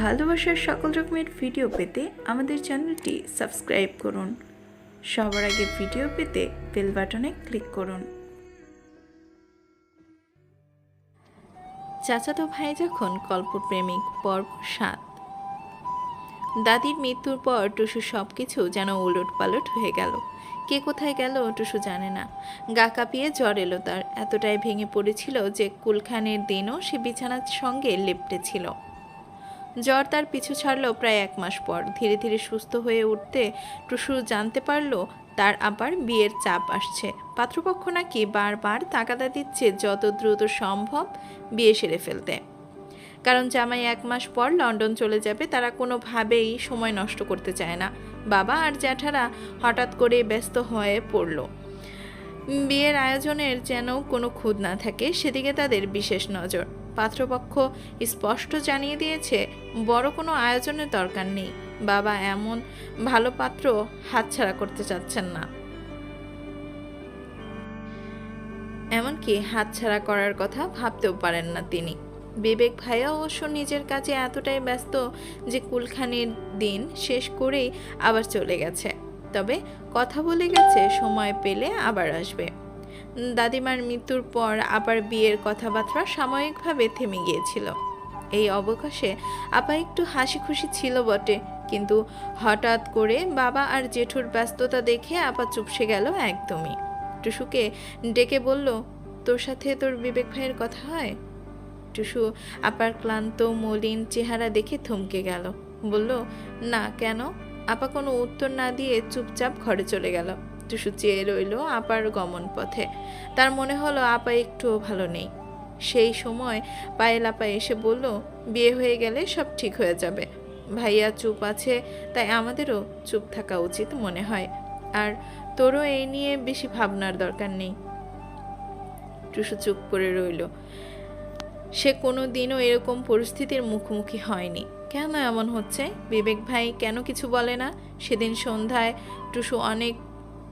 ভালোবাসার সকল রকমের ভিডিও পেতে আমাদের চ্যানেলটি সাবস্ক্রাইব করুন। সবার আগে ভিডিও পেতে বেল বাটনে ক্লিক করুন। চাচাতো ভাই যখন কল্পপ্রেমিক, পর্ব সাত। দাদির মৃত্যুর পর টুসু সব কিছু যেন উলট পালট হয়ে গেল। কে কোথায় গেল টুসু জানে না। গা কাঁপিয়ে জ্বর এলো তার। এতটাই ভেঙে পড়েছিল যে কুলখানের দিনও সে বিছানার সঙ্গে লেপটে ছিল। জ্বর তার পিছু ছাড়লো প্রায় এক মাস পর। ধীরে ধীরে সুস্থ হয়ে উঠতে টুসু জানতে পারল তার আবার বিয়ের চাপ আসছে। পাত্রপক্ষ নাকি বারবার তাগাদা দিচ্ছে যত দ্রুত সম্ভব বিয়ে সেরে ফেলতে। কারণ জামাই এক মাস পর লন্ডন চলে যাবে, তারা কোনোভাবেই সময় নষ্ট করতে চায় না। বাবা আর জ্যাঠারা হঠাৎ করে ব্যস্ত হয়ে পড়ল। বিয়ের আয়োজনের যেন কোনো খুঁত না থাকে, সেদিকে তাদের বিশেষ নজর। পাত্রপক্ষ স্পষ্ট জানিয়ে দিয়েছে, বড় কোনো আয়োজনের দরকার নেই। বাবা এমন ভালো পাত্র হাতছাড়া করতে চাচ্ছেন না। এমনকি হাতছাড়া করার কথা ভাবতেও পারেন না তিনি। বিবেক ভাইয়া অবশ্য নিজের কাজে এতটাই ব্যস্ত যে কুলখানির দিন শেষ করেই আবার চলে গেছে। তবে কথা বলে গেছে, সময় পেলে আবার আসবে। দাদিমার মৃত্যুর পর আবার বিয়ের কথাবার্তা সাময়িকভাবে থেমে গিয়েছিল। এই অবকাশে আপা একটু হাসি খুশি ছিল বটে, কিন্তু হঠাৎ করে বাবা আর জেঠুর ব্যস্ততা দেখে আপা চুপসে গেল একদমই। টুসুকে ডেকে বলল, তোর সাথে তোর বিবেক ভাইয়ের কথা হয়? টুসু আপার ক্লান্ত, মলিন চেহারা দেখে থমকে গেল। বলল, না, কেন? আপা কোনো উত্তর না দিয়ে চুপচাপ ঘরে চলে গেল। টুসু চেয়ে রইল আপার গমন পথে তার মনে হলো আপা একটুও ভালো নেই। সেই সময় পায়েল আপা এসে বলল, বিয়ে হয়ে গেলে সব ঠিক হয়ে যাবে। ভাইয়া চুপ আছে, তাই আমাদেরও চুপ থাকা উচিত মনে হয়। আর তোরও এই নিয়ে বেশি ভাবনার দরকার নেই। টুসু চুপ করে রইল। সে কোনো দিনও এরকম পরিস্থিতির মুখোমুখি হয়নি। কেন এমন হচ্ছে? বিবেক ভাই কেন কিছু বলে না? সেদিন সন্ধ্যায় টুসু অনেক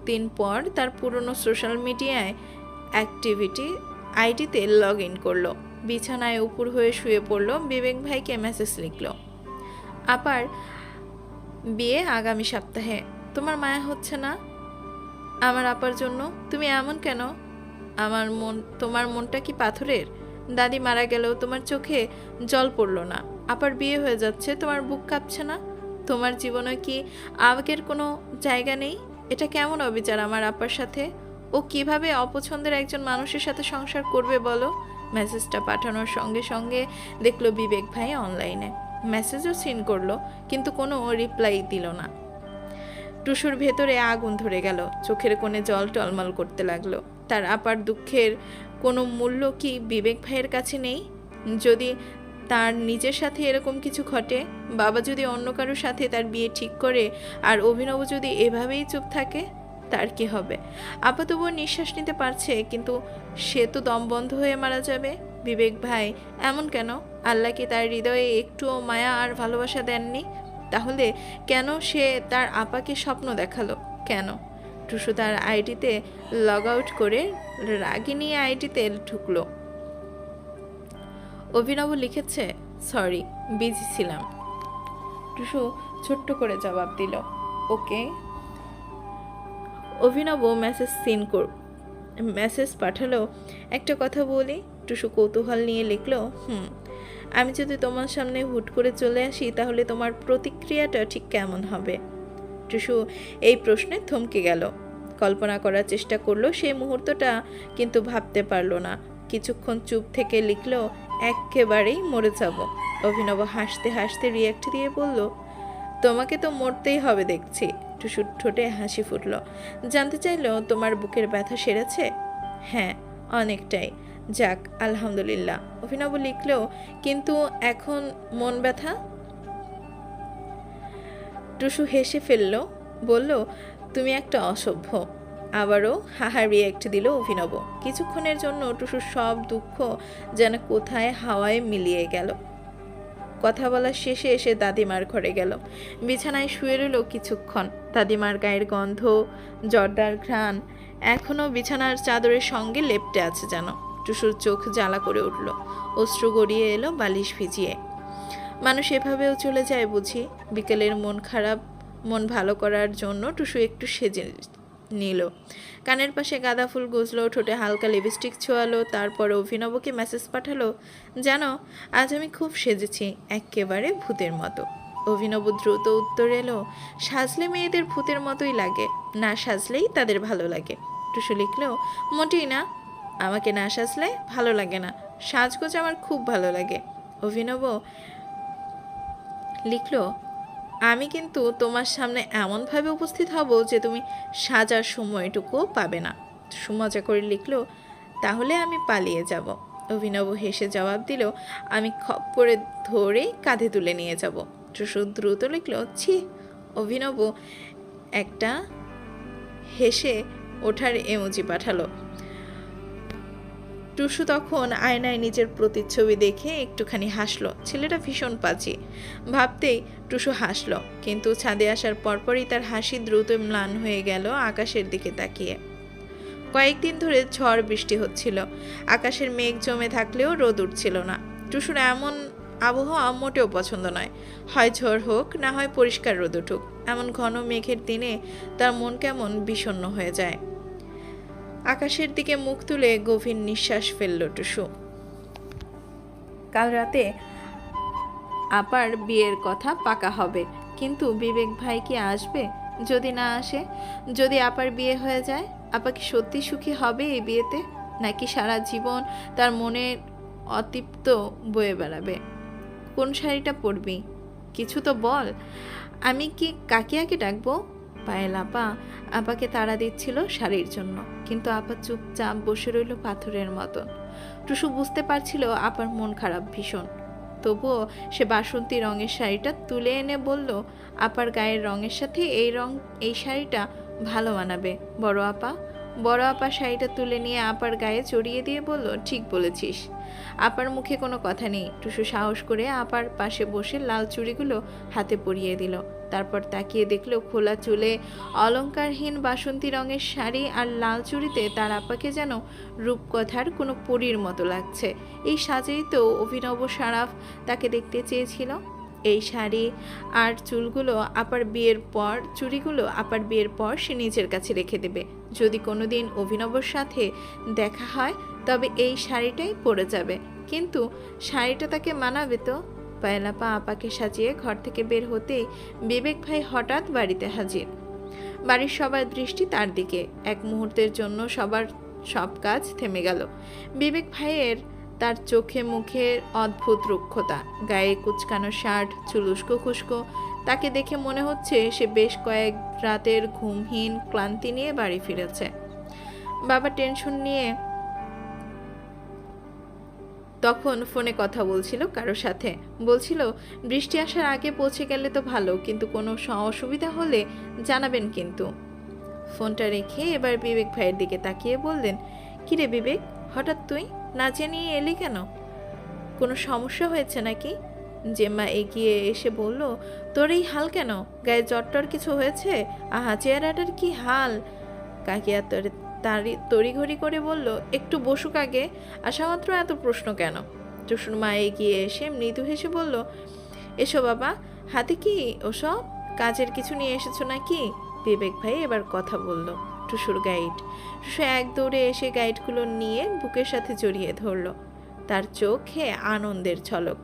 দিন পর তার পুরনো সোশ্যাল মিডিয়ায় অ্যাক্টিভিটি আইডিতে লগ ইন করল। বিছানায় উপর হয়ে শুয়ে পড়ল। বিবেক ভাইকে মেসেজ লিখলো, আপার বিয়ে আগামী সপ্তাহে। তোমার মায়া হচ্ছে না? আমার আপার জন্য? তুমি এমন কেন? আমার মন, তোমার মনটা কি পাথরের? দাদি মারা গেলেও তোমার চোখে জল পড়ল না। আপার বিয়ে হয়ে যাচ্ছে, তোমার বুক কাঁপছে না? তোমার জীবনে কি আবেগের কোনো জায়গা নেই? এটা কেমন অবিচার আমার আপার সাথে? ও কীভাবে অপছন্দের একজন মানুষের সাথে সংসার করবে বলো? মেসেজটা পাঠানোর সঙ্গে সঙ্গে দেখল বিবেক ভাই অনলাইনে মেসেজও সিন করল, কিন্তু কোনো রিপ্লাই দিল না। টুসুর ভেতরে আগুন ধরে গেল, চোখের কোণে জল টলমল করতে লাগল। তার আপার দুঃখের কোনো মূল্য কি বিবেক ভাইয়ের কাছে নেই? যদি তার নিজের সাথে এরকম কিছু ঘটে? বাবা যদি অন্য কারোর সাথে তার বিয়ে ঠিক করে আর অভিনব যদি এভাবেই চুপ থাকে, তার কি হবে? আপা তবুও নিঃশ্বাস নিতে পারছে, কিন্তু সে তো দম বন্ধ হয়ে মারা যাবে। বিবেক ভাই, এমন কেন? আল্লাহ কি তার হৃদয়ে একটুও মায়া আর ভালোবাসা দেননি? তাহলে কেন সে তার আপাকে স্বপ্ন দেখাল? কেন? টুসু তার আইডিতে লগ আউট করে রাগিনী আইডিতে ঢুকলো। অভিনব লিখেছে, সরি, বিজি ছিলাম। টুসু ছোট্ট করে জবাব দিল, ওকে। অভিনব মেসেজ সিন কর, মেসেজ পাঠালো, একটা কথা বলি? টুসু কৌতূহল নিয়ে লিখলো, হুম। আমি যদি তোমার সামনে হুট করে চলে আসি, তাহলে তোমার প্রতিক্রিয়াটা ঠিক কেমন হবে? টুসু এই প্রশ্নে থমকে গেল। কল্পনা করার চেষ্টা করল সেই মুহূর্তটা কিন্তু ভাবতে পারল না। কিছুক্ষণ চুপ থেকে লিখলো একেবারেই মরে যাব। অভিনব হাসতে হাসতে রিয়াক্ট দিয়ে বলল, তোমাকে তো মরতেই হবে দেখছি। টুসুর ঠোঁটে হাসি ফুটল। জানতে চাইলো তোমার বুকের ব্যথা সেরেছে? হ্যাঁ অনেকটাই। যাক, আলহামদুলিল্লাহ। অভিনব লিখলেও, কিন্তু এখন মন ব্যথা? টুসু হেসে ফেলল, বলল, তুমি একটা অসভ্য। আবারও হাহা রিয়েক্ট দিল অভিনব। কিছুক্ষণের জন্য টুসুর সব দুঃখ যেন কোথায় হাওয়ায় মিলিয়ে গেল। কথা বলার শেষে এসে দাদিমার ঘরে গেল। বিছানায় শুয়ে রইল কিছুক্ষণ। দাদিমার গায়ের গন্ধ, জর্দার ঘ্রাণ এখনও বিছানার চাদরের সঙ্গে লেপটে আছে যেন। টুসুর চোখ জ্বালা করে উঠল। অশ্রু গড়িয়ে এলো বালিশ ভিজিয়ে। মানুষ এভাবেও চলে যায় বুঝি। বিকেলের মন খারাপ, মন ভালো করার জন্য টুসু একটু সেজে নিল। কানের পাশে গাঁদা ফুল গুজলো, ঠোঁটে হালকা লিপস্টিক ছোয়ালো তারপর অভিনবকে মেসেজ পাঠালো, জানো, আজ আমি খুব সেজেছি একেবারে ভূতের মতো। অভিনব দ্রুত উত্তর এলো, সাজলে মেয়েদের ভূতের মতোই লাগে, না সাজলেই তাদের ভালো লাগে। টুসু লিখলো, মোটেই না, আমাকে না সাজলে ভালো লাগে না, সাজগোজ আমার খুব ভালো লাগে। অভিনব লিখলো আমি কিন্তু তোমার সামনে এমনভাবে উপস্থিত হব যে তুমি সাজার সময়টুকুও পাবে না। সুমজা করে লিখলো, তাহলে আমি পালিয়ে যাব। অভিনব হেসে জবাব দিল, আমি খপ করে ধরে কাঁধে তুলে নিয়ে যাব। টুসু দ্রুত লিখলো, ছি। অভিনব একটা হেসে ওঠার এমোজি পাঠালো। টুসু তখন আয়নায় নিজের প্রতিচ্ছবি দেখে একটুখানি হাসলো। ছেলেটা ভীষণ পাজি। ভাবতেই টুসু হাসলো, কিন্তু ছাদে আসার পরপরই তার হাসি দ্রুত ম্লান হয়ে গেল আকাশের দিকে তাকিয়ে। কয়েকদিন ধরে ঝড় বৃষ্টি হচ্ছিল। আকাশের মেঘ জমে থাকলেও রোদ উঠছিল না। টুসুর এমন আবহাওয়া মোটেও পছন্দ নয়। হয় ঝড় হোক, না হয় পরিষ্কার রোদ উঠুক। এমন ঘন মেঘের দিনে তার মন কেমন বিষণ্ণ হয়ে যায়। আকাশের দিকে মুখ তুলে গভীর নিঃশ্বাস ফেলল টুসু। কাল রাতে আপার বিয়ের কথা পাকা হবে, কিন্তু বিবেক ভাই কি আসবে? যদি না আসে, যদি আপার বিয়ে হয়ে যায়, আপা কি সত্যি সুখী হবে এই বিয়েতে? নাকি সারা জীবন তার মনের অতৃপ্ত বয়ে বেড়াবে? কোন শাড়িটা পরবি? কিছু তো বল। আমি কি কাকিয়াকে ডাকবো? পায়েল আপা আপাকে তাড়া দিচ্ছিল শাড়ির জন্য, কিন্তু আপা চুপচাপ বসে রইল পাথরের মতন। টুসু বুঝতে পারছিল আপার মন খারাপ ভীষণ। তবুও সে বাসন্তী রঙের শাড়িটা তুলে এনে বলল, আপার গায়ের রঙের সাথে এই রং, এই শাড়িটা ভালো মানাবে, বড় আপা। বড় আপা শাড়িটা তুলে নিয়ে আপার গায়ে চড়িয়ে দিয়ে বলল, ঠিক বলেছিস। আপার মুখে কোনো কথা নেই। টুসু সাহস করে আপার পাশে বসে লাল চুড়িগুলো হাতে পরিয়ে দিল। তারপর তাকিয়ে দেখল খোলা চুলে অলংকারহীন বাসন্তী রঙের শাড়ি আর লাল চুড়িতে তার আপাকে যেন রূপকথার কোনো পরীর মতো লাগছে। এই সাজেই তো অভিনব সারাফ তাকে দেখতে চেয়েছিল। এই শাড়ি আর চুলগুলো আপার বিয়ের পর, চুড়িগুলো আপার বিয়ের পর সে নিজের কাছে রেখে দেবে। যদি কোনো দিন অভিনবর সাথে দেখা হয়, তবে এই শাড়িটাই পরে যাবে। কিন্তু শাড়িটা তাকে মানাবে তো? পায়লাপা আপাকে সাজিয়ে ঘর থেকে বের হতেই বিবেক ভাই হঠাৎ বাড়িতে হাজির। বাড়ির সবার দৃষ্টি তার দিকে। এক মুহূর্তের জন্য সবার সব কাজ থেমে গেল। বিবেক ভাইয়ের তার চোখে মুখে অদ্ভুত রুক্ষতা। গায়ে কুচকানো শার্ট, চুলুস্কো খুস্কো, তাকে দেখে মনে হচ্ছে সে বেশ কয়েক রাতের ঘুমহীন ক্লান্তি নিয়ে বাড়ি ফিরেছে। বাবা টেনশন নিয়ে তখন ফোনে কথা বলছিল কারোর সাথে। বলছিল, বৃষ্টি আসার আগে পৌঁছে গেলে তো ভালো, কিন্তু কোনো অসুবিধা হলে জানাবেন কিন্তু। ফোনটা রেখে এবার বিবেক ভাইয়ের দিকে তাকিয়ে বললেন কিরে বিবেক, হঠাৎ তুই না জানিয়ে এলি কেন? কোনো সমস্যা হয়েছে নাকি? জেম্মা এগিয়ে এসে বলল, তোর এই হাল কেন? গায়ে জ্বরটর কিছু হয়েছে? আহা, চেহারাটার কি হাল? কাকিয়া তোর তারি, তড়িঘড়ি করে বলল, একটু বসুক আগে, আসা মাত্র এত প্রশ্ন কেন? টুসুর মা এগিয়ে এসে মৃদু হেসে বলল, এসো বাবা, হাতে কি ওসব? কাজের কিছু নিয়ে এসেছ নাকি? বিবেক ভাই এবার কথা বলল, টুসুর গাইড। টুসু এক দৌড়ে এসে গাইডগুলো নিয়ে বুকের সাথে জড়িয়ে ধরলো। তার চোখে আনন্দের ঝলক।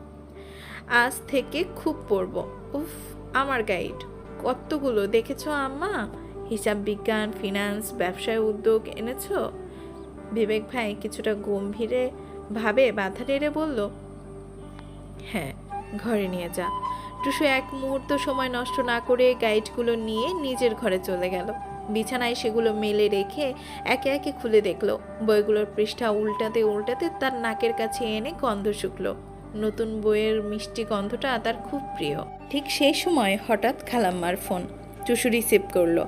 আজ থেকে খুব পড়ব। উফ, আমার গাইড, কতগুলো দেখেছ আম্মা? হিসাব বিজ্ঞান ফিনান্স ব্যবসায় উদ্যোগ এনেছো? বিবেক ভাই কিছুটা গম্ভীরে ভাবে বাধা টেরে বলল হ্যাঁ ঘরে নিয়ে যা। টুসু এক মুহূর্ত সময় নষ্ট না করে গাইডগুলো নিয়ে নিজের ঘরে চলে গেল। বিছানায় সেগুলো মেলে রেখে একে একে খুলে দেখল। বইগুলোর পৃষ্ঠা উল্টাতে উল্টাতে তার নাকের কাছে এনে গন্ধ শুকলো। নতুন বইয়ের মিষ্টি গন্ধটা তার খুব প্রিয়। ঠিক সেই সময় হঠাৎ খালাম্মার ফোন। টুসু রিসিভ করল।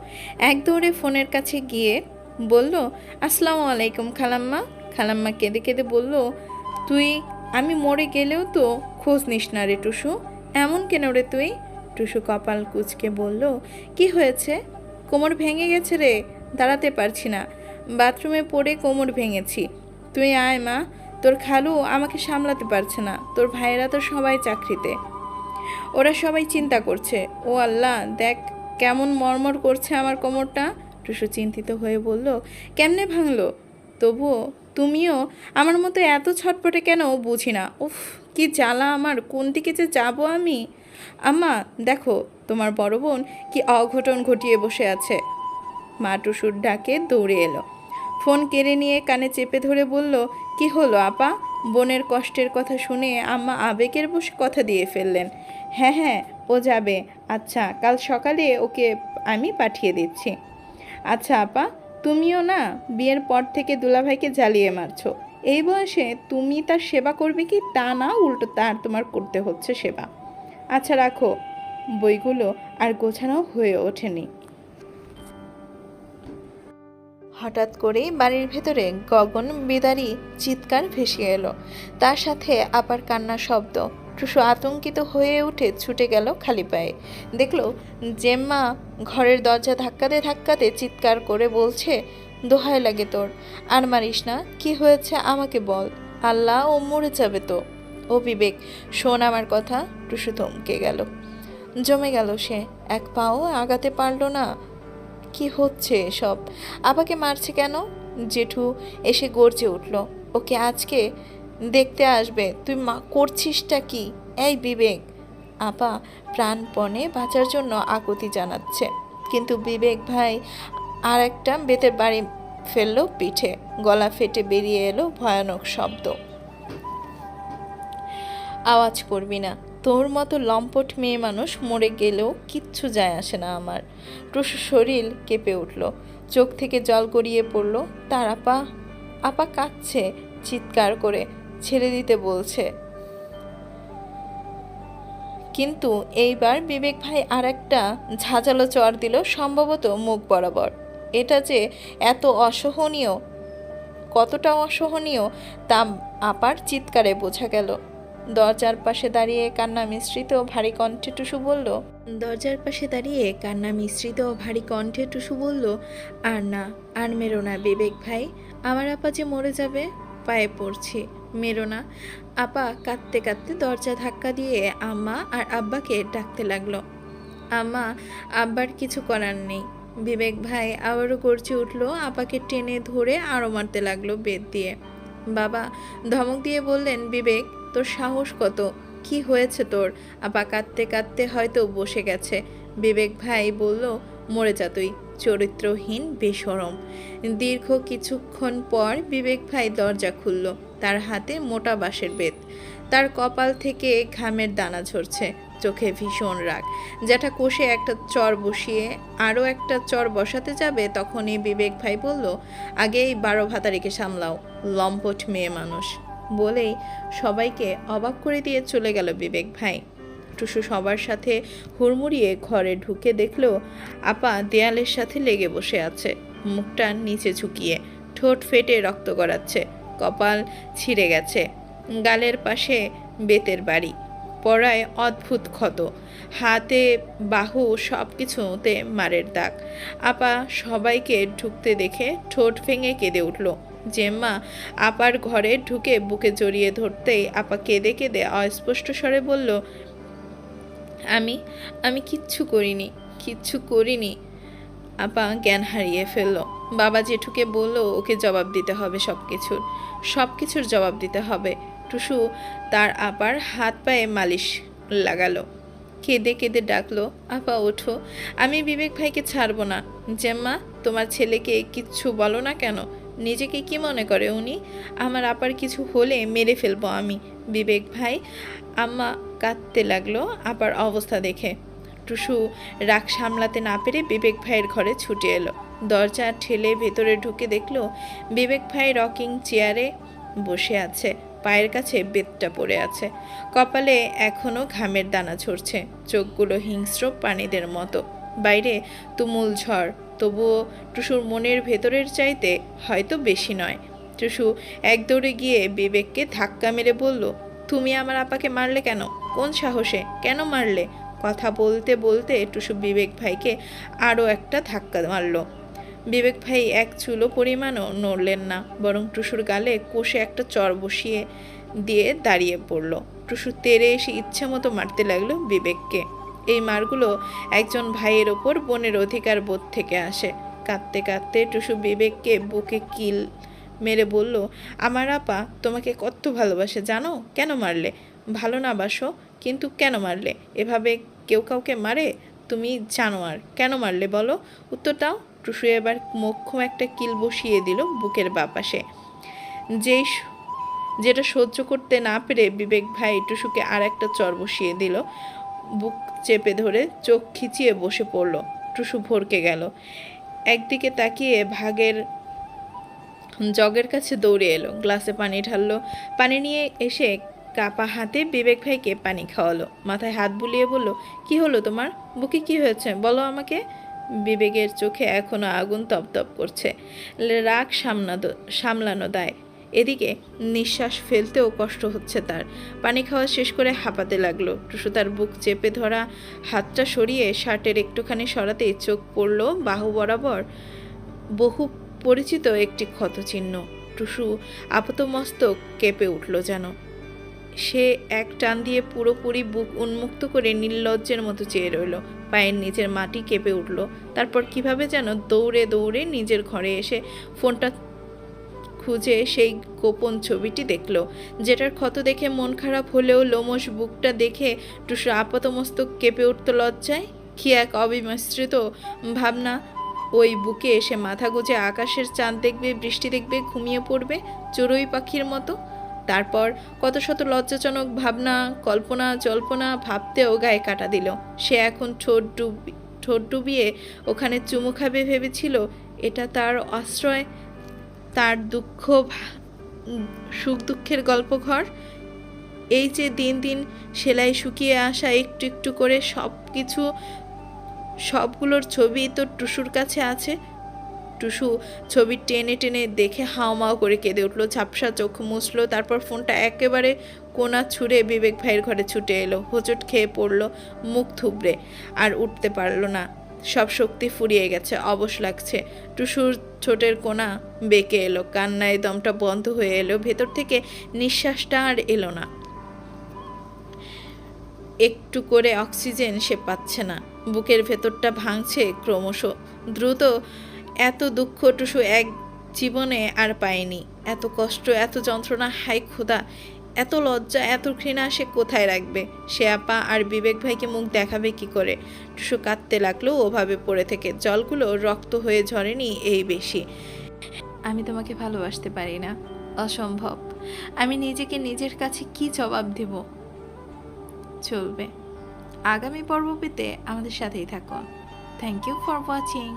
এক দৌড়ে ফোনের কাছে গিয়ে বলল, আসসালামু আলাইকুম খালাম্মা। খালাম্মা কেঁদে কেঁদে বলল, তুই, আমি মরে গেলেও তো খোঁজ নিস না রে টুসু। এমন কেন রে তুই? টুসু কপাল কুচকে বলল, কি হয়েছে? কোমর ভেঙে গেছে রে, দাঁড়াতে পারছি না। বাথরুমে পড়ে কোমর ভেঙেছি। তুই আয় মা, তোর খালু আমাকে সামলাতে পারছে না, তোর ভাইয়েরা তো সবাই চাকরিতে। ওরা সবাই চিন্তা করছে, ও আল্লাহ, দেখ কেমন মরমর করছে আমার কোমরটা? টুসু চিন্তিত হয়ে বলল, কেমনে ভাঙলো? তবুও তুমিও আমার মতো এত ছটপটে কেন বুঝি না? উফ, কি জ্বালা আমার, কোন দিকে যে যাব আমি? আম্মা, দেখো, তোমার বড় বোন কি অঘটন ঘটিয়ে বসে আছে। মা টুসুর ডাকে দৌড়ে এলো। ফোন কেড়ে নিয়ে কানে চেপে ধরে বলল, কি হলো আপা? বোনের কষ্টের কথা শুনে আম্মা আবেগের বসে কথা দিয়ে ফেললেন। হ্যাঁ হ্যাঁ ও যাবে। আচ্ছা কাল সকালে ওকে আমি পাঠিয়ে দিচ্ছি। আচ্ছা আপা, তুমিও না বিয়ের পর থেকে দুলাভাইকে জ্বালিয়ে মারছো। এই বয়সে তুমি তার সেবা করবে কি? তা না, উল্টো তার তোমার করতে হচ্ছে সেবা। আচ্ছা রাখো। বইগুলো আর গোছানো হয়ে ওঠেনি। হঠাৎ করেই বাড়ির ভেতরে গগন, বিদারী, চিৎকার ভেসে এলো। তার সাথে আপার কান্নার শব্দ। টুসু আতঙ্কিত হয়ে উঠে ছুটে গেল খালি পায়ে। দেখল জেম্মা ঘরের দরজা ধাক্কাতে ধাক্কাতে চিৎকার করে বলছে, দোহায় লাগে তোর। আর মারিস না, কি হয়েছে আমাকে বল। আল্লাহ ও মরে যাবে তো। ও বিবেক, শোন আমার কথা। টুসু থমকে গেল। জমে গেল সে। এক পাও আগাতে পারল না। কি হচ্ছে সব আপাকে মারছে কেন? জেঠু এসে গর্জে উঠল। ওকে আজকে দেখতে আসবে। তুই মা, করছিসটা কি? এই বিবেক। আপা প্রাণপণে বাঁচার জন্য আকুতি জানাচ্ছে। কিন্তু বিবেক ভাই আর একটা বেতের বাড়ি ফেলল পিঠে। গলা ফেটে বেরিয়ে এলো ভয়ানক শব্দ। আওয়াজ করবি না। তোর মতো লম্পট মেয়ে মানুষ মরে গেলেও কিচ্ছু যায় আসে না আমার। টুসু শরীর কেঁপে উঠল। চোখ থেকে জল গড়িয়ে পড়ল। তার আপা আপা কাঁদছে চিৎকার করে। ছেড়ে দিতে বলছে। কিন্তু এইবার বিবেক ভাই আর একটা ঝাঁঝালো চর দিল, সম্ভবত মুখ বরাবর। এটা যে এত অসহনীয়, কতটা অসহনীয়, তা আপার চিৎকারে বোঝা গেল। দরজার পাশে দাঁড়িয়ে কান্না মিশ্রিত ভারী কণ্ঠে টুসু বলল, দরজার পাশে দাঁড়িয়ে কান্না মিশ্রিত ভারী কণ্ঠে টুসু বলল, আর না, আর মেরো না বিবেক ভাই, আমার আপা যে মরে যাবে। পায়ে পড়ছি। মেরো না। আপা কাঁদতে কাঁদতে দরজা ধাক্কা দিয়ে আম্মা আর আব্বাকে ডাকতে লাগল। আম্মা, আব্বার কিছু করার নেই। বিবেক ভাই আবারও গর্জে উঠল, আপাকে টেনে ধরে আরও মারতে লাগল বেদ দিয়ে। বাবা, ধমক দিয়ে বললেন, বিবেক, তোর সাহস কত? কি হয়েছে তোর? আপা কাঁদতে কাঁদতে হয়তো বসে গেছে। বিবেক ভাই বলল, মরে যা তুই। চরিত্রহীন, বেসরম। দীর্ঘ কিছুক্ষণ পর বিবেক ভাই দরজা খুলল। তার হাতে মোটা বাঁশের বেত। তার কপাল থেকে ঘামের দানা ঝরছে। চোখে ভীষণ রাগ। যেটা কষে একটা চর বসিয়ে আরও একটা চর বসাতে যাবে, তখনই বিবেক ভাই বলল, আগে এই বারো ভাতারিকে সামলাও, লম্পট মেয়ে মানুষ। বলেই সবাইকে অবাক করে দিয়ে চলে গেল বিবেক ভাই। টুসু সবার সাথে হুড়মুড়িয়ে ঘরে ঢুকে দেখল আপা দেয়ালের সাথে লেগে বসে আছে। মুখটা নিচে ঝুঁকিয়ে, ঠোঁট ফেটে রক্ত গড়াচ্ছে, কপাল ছিঁড়ে গেছে। গালের পাশে বেতের বাড়ি, পড়ায় অদ্ভুত ক্ষত, হাতে বাহু সব কিছুতে মারের দাগ। আপা সবাইকে ঢুকতে দেখে ঠোঁট ভেঙে কেঁদে উঠল। জেম্মা আপার ঘরে ঢুকে বুকে জড়িয়ে ধরতেই আপা কেঁদে কেঁদে অস্পষ্ট স্বরে বলল আমি আমি কিচ্ছু করিনি কিচ্ছু করিনি। আপা জ্ঞান হারিয়ে ফেলল। বাবা জেঠুকে বলল, ওকে জবাব দিতে হবে সব কিছুর সব কিছুর জবাব দিতে হবে। টুসু তার আপার হাত পায়ে মালিশ লাগালো। কেঁদে কেঁদে ডাকলো, আপা, ওঠো। আমি বিবেক ভাইকে ছাড়বো না। জেম্মা, তোমার ছেলেকে কিচ্ছু বলো না কেন? নিজেকে কি মনে করে উনি? আমার আপার কিছু হলে মেরে ফেলব আমি। বিবেক ভাই, আম্মা কাঁদতে লাগল আপার অবস্থা দেখে। টুসু রাগ সামলাতে না পেরে বিবেক ভাইয়ের ঘরে ছুটে এলো। দরজা ঠেলে ভেতরে ঢুকে দেখল বিবেক ভাই রকিং চেয়ারে বসে আছে, পায়ের কাছে বেতটা পড়ে আছে। কপালে এখনও ঘামের দানা ঝরছে, চোখগুলো হিংস্র প্রাণীদের মতো। বাইরে তুমুল ঝড় তবুও টুসুর মনের ভেতরের চাইতে হয়তো বেশি নয়। টুসু এক দৌড়ে গিয়ে বিবেককে ধাক্কা মেরে বলল, তুমি আমার আপাকে মারলে কেন? কোন সাহসে? কেন মারলে? কথা বলতে বলতে টুসু বিবেক ভাইকে আরও একটা ধাক্কা মারল। বিবেক ভাই এক চুলো পরিমাণও নড়লেন না, বরং টুসুর গালে কষে একটা চর বসিয়ে দিয়ে দাঁড়িয়ে পড়ল। টুসু তেরে এসে ইচ্ছে মতো মারতে লাগল বিবেককে। মারগুলো একজন ভাইয়ের ওপর বোনের অধিকার বোধ থেকে আসে। কাঁদতে কাঁদতে টুসু বিবেককে বুকে কিল মেরে বলল, আমার আপা তোমাকে কত ভালোবাসে জানো? কেন মারলে? ভালো না বাসো, কিন্তু কেন মারলে? এভাবে কেউ কাউকে মারে? তুমি জানো আর কেন মারলে বলো? উত্তর দাও। টুসু এবার মোক্ষম একটা কিল বসিয়ে দিল বুকের বাপাশে। যেই যেটা সহ্য করতে না পেরে বিবেক ভাই টুসুকে আর একটা চর বসিয়ে দিল। বুক চেপে ধরে চোখ খিচিয়ে বসে পড়ল। টুসু ভরকে গেল। একদিকে তাকিয়ে ভাগের জগের কাছে দৌড়ে এলো। গ্লাসে পানি ঢাললো। পানি নিয়ে এসে কাপা হাতে বিবেক ভাইকে পানি খাওয়ালো। মাথায় হাত বুলিয়ে বলল, কি হলো তোমার? বুকে কি হয়েছে? বলো আমাকে। বিবেকের চোখে এখনও আগুন তপতপ করছে। রাগ সামলানো সামলানো দায়। এদিকে নিঃশ্বাস ফেলতেও কষ্ট হচ্ছে তার। পানি খাওয়া শেষ করে হাঁপাতে লাগল। টুসু তার বুক চেপে ধরা হাতটা সরিয়ে শার্টের একটুখানি সরাতেই চোখ পড়ল বাহু বরাবর। বহু পরিচিত একটি ক্ষতচিহ্ন। টুসু আপাতমস্তক কেঁপে উঠল যেন। সে এক টান দিয়ে পুরোপুরি বুক উন্মুক্ত করে নির্লজ্জের মতো চেয়ে রইল। পায়ের নিচের মাটি কেঁপে উঠল। তারপর কীভাবে যেন দৌড়ে দৌড়ে নিজের ঘরে এসে ফোনটা খুঁজে সেই গোপন ছবিটি দেখল। যেটার ক্ষত দেখে মন খারাপ হলেও লোমশ বুকটা দেখে টুসু আপাতমস্তক কেঁপে উঠত লজ্জায়। কি এক অবিমিশ্রিত ভাবনা। ওই বুকে এসে মাথা গুজে আকাশের চাঁদ দেখবে, বৃষ্টি দেখবে, ঘুমিয়ে পড়বে, চড়ুই পাখির মতো। তারপর কত শত লজ্জাজনক ভাবনা, কল্পনা, জল্পনা ভাবতেও গায়ে কাটা দিল। সে এখন ঠোঁট ডুবি ঠোঁট ডুবিয়ে ওখানে চুমু খাবে ভেবেছিল, এটা তার আশ্রয়। তার দুঃখ সুখ দুঃখের গল্প ঘর। এই যে দিন দিন সেলাই শুকিয়ে আসা একটু একটু করে সব কিছু সবগুলোর ছবি তো টুসুর কাছে আছে। টুসু ছবি টেনে টেনে দেখে হাওমাও করে কেঁদে উঠল, ঝাপসা চোখ মুছলো, তারপর ফোনটা একেবারে কোনা ছুঁড়ে বিবেক ভাইয়ের ঘরে ছুটে এলো। হোঁচট খেয়ে পড়ল, মুখ থুবড়ে, আর উঠতে পারল না। সব শক্তি ফুরিয়ে গেছে, অবশ লাগছে। টুসুর ছোটের কোনা বেঁকে এলো, কান্নায় দমটা বন্ধ হয়ে এলো, ভেতর থেকে নিঃশ্বাসটা আর এলো না। একটু করে অক্সিজেন সে পাচ্ছে না, বুকের ভেতরটা ভাঙছে ক্রমশ। দ্রুত এত দুঃখ টুসু এক জীবনে আর পায়নি, এত কষ্ট, এত যন্ত্রণা হাই খোদা এত লজ্জা, এত ঘৃণা সে কোথায় রাখবে? সে আপা আর বিবেক ভাইকে মুখ দেখাবে কি করে? টুসু কাঁদতে লাগল, ওভাবে পড়ে থেকে। জলগুলো রক্ত হয়ে ঝরেনি এই বেশি। আমি তোমাকে ভালোবাসতে পারি না। অসম্ভব। আমি নিজেকে নিজের কাছে কি জবাব দেব? চলবে। আগামী পর্ব পেতে আমাদের সাথেই থাকো। Thank you for watching